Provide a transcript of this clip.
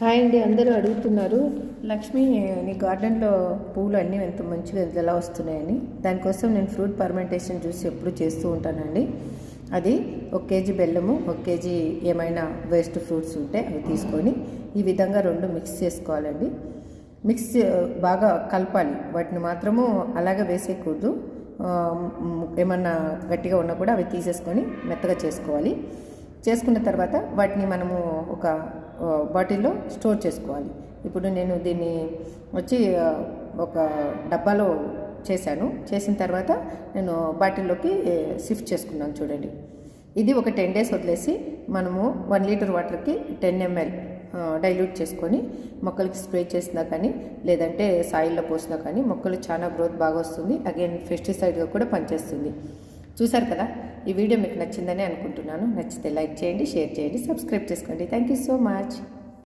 Hi అండి అందరూ అడుగుతున్నారు. లక్ష్మి నీ గార్డెన్లో పూలు అన్నీ ఎంత మంచిగా ఎలా వస్తున్నాయని. దానికోసం నేను ఫ్రూట్ పర్మెంటేషన్ జ్యూస్ ఎప్పుడు చేస్తూ ఉంటానండి. అది ఒక కేజీ బెల్లము ఒక కేజీ ఏమైనా వేస్ట్ ఫ్రూట్స్ ఉంటే అవి తీసుకొని ఈ విధంగా రెండు మిక్స్ చేసుకోవాలండి. మిక్స్ బాగా కలపాలి. వాటిని మాత్రము అలాగే వేసేయకూడదు. ఏమన్నా గట్టిగా ఉన్నా కూడా అవి తీసేసుకొని మెత్తగా చేసుకోవాలి. చేసుకున్న తర్వాత వాటిని మనము ఒక బాటిల్లో స్టోర్ చేసుకోవాలి. ఇప్పుడు నేను దీన్ని వచ్చి ఒక డబ్బాలో చేశాను. చేసిన తర్వాత నేను బాటిల్లోకి షిఫ్ట్ చేసుకున్నాను చూడండి. ఇది ఒక టెన్ డేస్ వదిలేసి మనము వన్ లీటర్ వాటర్కి టెన్ ఎంఎల్ డైల్యూట్ చేసుకొని మొక్కలకి స్ప్రే చేసినా కానీ లేదంటే సాయిల్లో పోసినా కానీ మొక్కలు చాలా గ్రోత్ బాగా వస్తుంది. అగైన్ పెస్టిసైడ్గా కూడా పనిచేస్తుంది. చూశారు కదా? ఈ వీడియో మీకు నచ్చిందని అనుకుంటున్నాను. నచ్చితే లైక్ చేయండి షేర్ చేయండి సబ్స్క్రైబ్ చేసుకోండి. Thank you so much.